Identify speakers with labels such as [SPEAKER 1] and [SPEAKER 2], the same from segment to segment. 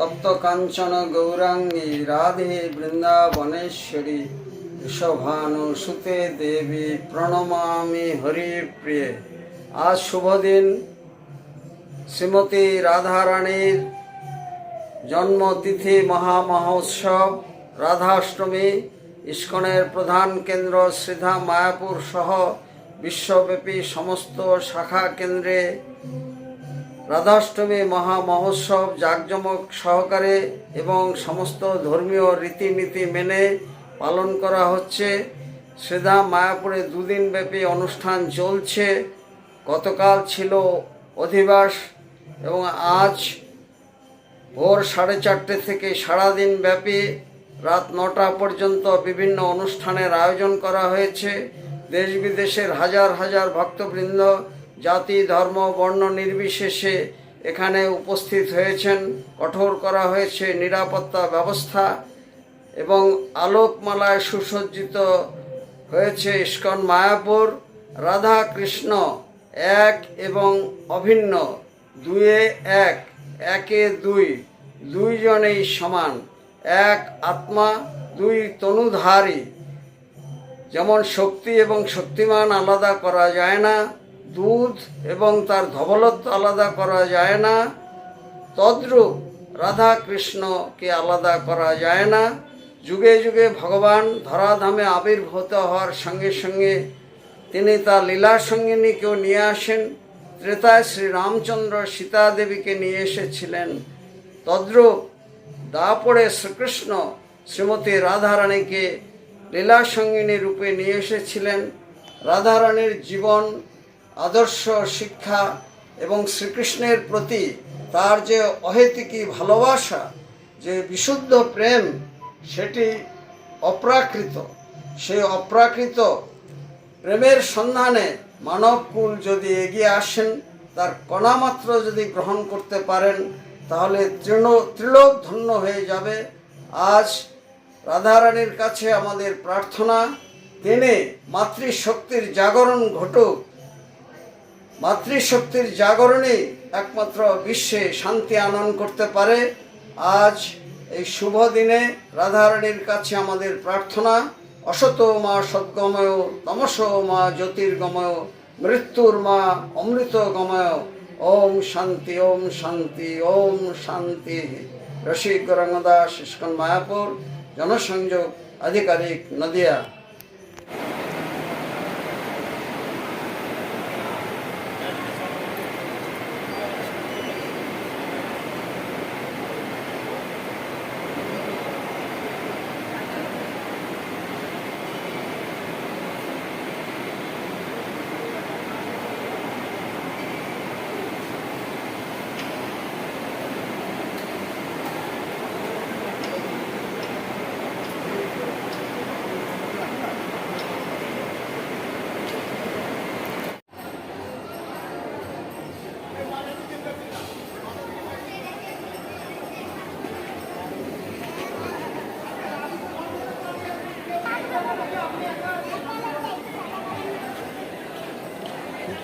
[SPEAKER 1] তপ্ত কাঞ্চন গৌরাঙ্গী রাধে বৃন্দাবনেশ্বরী ঋষভানুসুতে দেবী, প্রণমামি হরিপ্রিয়ে। আজ শুভ দিন শ্রীমতী রাধারানীর জন্মতিথি মহামহোৎসব, রাধাষ্টমী, ইস্কনের প্রধান কেন্দ্র শ্রীধা মায়াপুর সহ বিশ্বব্যাপী সমস্ত শাখা কেন্দ্রে রাধাষ্টমী মহা মহোৎসব জাঁকজমক সহকারে এবং সমস্ত ধর্মীয় রীতিনীতি মেনে পালন করা হচ্ছে। শ্রীধা মায়াপুরে দুদিন ব্যাপী অনুষ্ঠান চলছে। গতকাল ছিল অধিবাস এবং আজ ভোর সাড়ে চারটে থেকে সারাদিন ব্যাপী রাত নটা পর্যন্ত বিভিন্ন অনুষ্ঠানের আয়োজন করা হয়েছে। দেশ বিদেশের হাজার হাজার ভক্তবৃন্দ জাতি, ধর্ম, বর্ণ নির্বিশেষে এখানে উপস্থিত হয়েছেন। কঠোর করা হয়েছে নিরাপত্তা ব্যবস্থা এবং আলোকমালায় সুসজ্জিত হয়েছে ইস্কন মায়াপুর রাধা কৃষ্ণ এক এবং অভিন্ন, দুয়ে এক, একে দুই, দুইজনেই সমান, এক আত্মা, দুই তনুধারী। যেমন শক্তি এবং শক্তিমান আলাদা করা যায় না দুধ এবং তার ধবলত্ব আলাদা করা যায় না। তদ্রূপ রাধা কৃষ্ণকে আলাদা করা যায় না। যুগে যুগে ভগবান ধরাধামে আবির্ভূত হওয়ার সঙ্গে সঙ্গে তিনি তার লীলা সঙ্গিনীকেও নিয়ে আসেন। ত্রেতায় শ্রী রামচন্দ্র সীতা দেবীকে নিয়ে এসেছিলেন। তদ্রূপ দাপড়ে শ্রীকৃষ্ণ শ্রীমতী রাধারানীকে লীলা সঙ্গিনী রূপে নিয়ে এসেছিলেন। রাধারানীর জীবন আদর্শ শিক্ষা এবং শ্রীকৃষ্ণের প্রতি তার যে অহেতুকী ভালোবাসা, যে বিশুদ্ধ প্রেম, সেটি অপ্রাকৃত। সেই অপ্রাকৃত প্রেমের সন্ধানে মানবকুল যদি এগিয়ে আসেন, তার কণামাত্র যদি গ্রহণ করতে পারেন, তাহলে তৃণ ত্রিলোক ধন্য হয়ে যাবে। আজ রাধারানীর কাছে আমাদের প্রার্থনা, তিনি মাতৃশক্তির জাগরণ ঘটুক। মাতৃশক্তির জাগরণে একমাত্র বিশ্বে শান্তি আনয়ন করতে পারে। আজ এই শুভ দিনে রাধারানীর কাছে আমাদের প্রার্থনা, অসত মা সদ্গময়, তমস মা জ্যোতির্গময়, মৃত্যুর মা অমৃত গময়। ওম শান্তি ওম শান্তি ওম শান্তি। রসিক গৌরাঙ্গদাস ইস্কন মায়াপুর, জনসংযোগ আধিকারিক নদিয়া।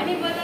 [SPEAKER 1] আমি বলতে